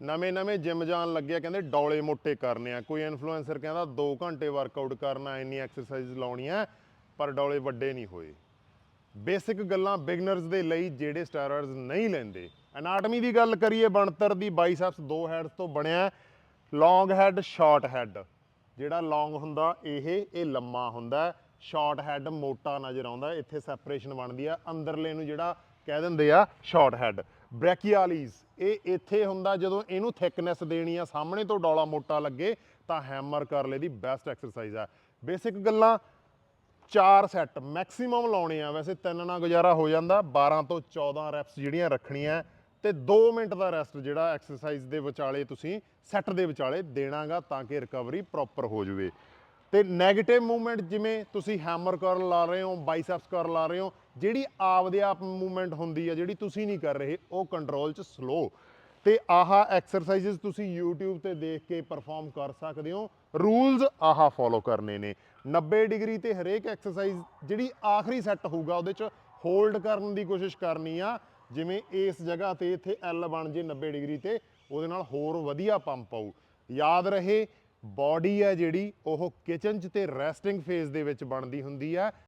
ਨਵੇਂ ਨਵੇਂ ਜਿਮ ਜਾਣ ਲੱਗਿਆ ਕਹਿੰਦੇ ਡੌਲੇ ਮੋਟੇ ਕਰਨੇ ਆ। ਕੋਈ ਇਨਫਲੂਐਂਸਰ ਕਹਿੰਦਾ 2 ਘੰਟੇ ਵਰਕਆਊਟ ਕਰਨਾ ਇੰਨੀ ਐਕਸਰਸਾਈਜ਼ ਲਾਉਣੀ ਆ, ਪਰ ਡੌਲੇ ਵੱਡੇ ਨਹੀਂ ਹੋਏ। ਬੇਸਿਕ ਗੱਲਾਂ ਬਿਗਨਰਸ ਦੇ ਲਈ ਜਿਹੜੇ ਸਟੈਰੋਇਡਸ ਨਹੀਂ ਲੈਂਦੇ। ਐਨਾਟਮੀ ਦੀ ਗੱਲ ਕਰੀਏ, ਬਣਤਰ ਦੀ ਬਾਈਸੈਪਸ ਦੋ ਹੈਡਸ ਤੋਂ ਬਣਿਆ ਲੌਂਗ ਹੈਡ ਸ਼ਾਰਟ ਹੈਡ ਜਿਹੜਾ ਲੌਂਗ ਹੁੰਦਾ, ਇਹ ਇਹ ਲੰਮਾ ਹੁੰਦਾ ਸ਼ਾਰਟ ਹੈਡ ਮੋਟਾ ਨਜ਼ਰ ਆਉਂਦਾ, ਇੱਥੇ ਸੈਪਰੇਸ਼ਨ ਬਣਦੀ ਆ। ਅੰਦਰਲੇ ਨੂੰ ਜਿਹੜਾ ਕਹਿ ਦਿੰਦੇ ਆ ਸ਼ਾਰਟ ਹੈਡ ਬ੍ਰੈਕੀਆਲੀਜ਼। ਇਹ ਇੱਥੇ ਹੁੰਦਾ ਜਦੋਂ ਇਹਨੂੰ ਥਿਕਨੈਸ ਦੇਣੀ ਆ, ਸਾਹਮਣੇ ਤੋਂ ਡੌਲਾ ਮੋਟਾ ਲੱਗੇ, ਤਾਂ ਹੈਮਰ ਕਰ ਕਰਲੇ ਦੀ ਬੈਸਟ ਐਕਸਰਸਾਈਜ਼ ਆ। ਬੇਸਿਕ ਗੱਲਾਂ, ਚਾਰ ਸੈੱਟ ਮੈਕਸਿਮਮ ਲਾਉਣੇ ਆ। ਵੈਸੇ ਤਿੰਨ ਨਾਲ ਗੁਜ਼ਾਰਾ ਹੋ ਜਾਂਦਾ 12 ਤੋਂ 14 ਰੈਪਸ ਜਿਹੜੀਆਂ ਰੱਖਣੀਆਂ, ਤੇ 2 ਮਿੰਟ ਦਾ ਰੈਸਟ ਜਿਹੜਾ ਐਕਸਰਸਾਈਜ਼ ਦੇ ਵਿਚਾਲੇ ਤੁਸੀਂ ਸੈੱਟ ਦੇ ਵਿਚਾਲੇ ਦੇਣਾਗਾ ਤਾਂ ਕਿ ਰਿਕਵਰੀ ਪ੍ਰੋਪਰ ਹੋ ਜਾਵੇ। ਤੇ 네ਗੇਟਿਵ ਮੂਵਮੈਂਟ ਜਿਵੇਂ ਤੁਸੀਂ ਹੈਮਰ ਕਰਲ ਲਾ ਰਹੇ ਹੋ ਬਾਈਸੈਪਸ ਕਰਲ ਲਾ ਰਹੇ ਹੋ, ਜਿਹੜੀ ਆਪਦੇ ਆਪ ਮੂਵਮੈਂਟ ਹੁੰਦੀ ਆ, ਜਿਹੜੀ ਤੁਸੀਂ ਨਹੀਂ ਕਰ ਰਹੇ, ਉਹ ਕੰਟਰੋਲ 'ਚ ਸਲੋ ਤੇ ਆਹਾ ਐਕਸਰਸਾਈਜ਼ਸ ਤੁਸੀਂ YouTube ਤੇ ਦੇਖ ਕੇ ਪਰਫਾਰਮ ਕਰ ਸਕਦੇ ਹੋ। ਰੂਲਸ ਆਹਾ ਫੋਲੋ ਕਰਨੇ ਨੇ। 90 ਡਿਗਰੀ ਤੇ ਹਰੇਕ ਐਕਸਰਸਾਈਜ਼ ਜਿਹੜੀ ਆਖਰੀ ਸੈੱਟ ਹੋਊਗਾ, ਉਹਦੇ 'ਚ ਹੋਲਡ ਕਰਨ ਦੀ ਕੋਸ਼ਿਸ਼ ਕਰਨੀ ਆ। ਜਿਵੇਂ ਇਸ ਜਗ੍ਹਾ ਤੇ ਇੱਥੇ L ਬਣ ਜੇ 90 ਡਿਗਰੀ ਤੇ, ਉਹਦੇ ਨਾਲ ਹੋਰ ਵਧੀਆ ਪੰਪ ਆਊ। ਯਾਦ ਰਹੇ ਬਾਡੀ ਹੈ ਜਿਹੜੀ ਉਹ ਕਿਚਨ 'ਚ ਤੇ ਰੈਸਟਿੰਗ ਫੇਜ਼ ਦੇ ਵਿੱਚ ਬਣਦੀ ਹੁੰਦੀ ਹੈ।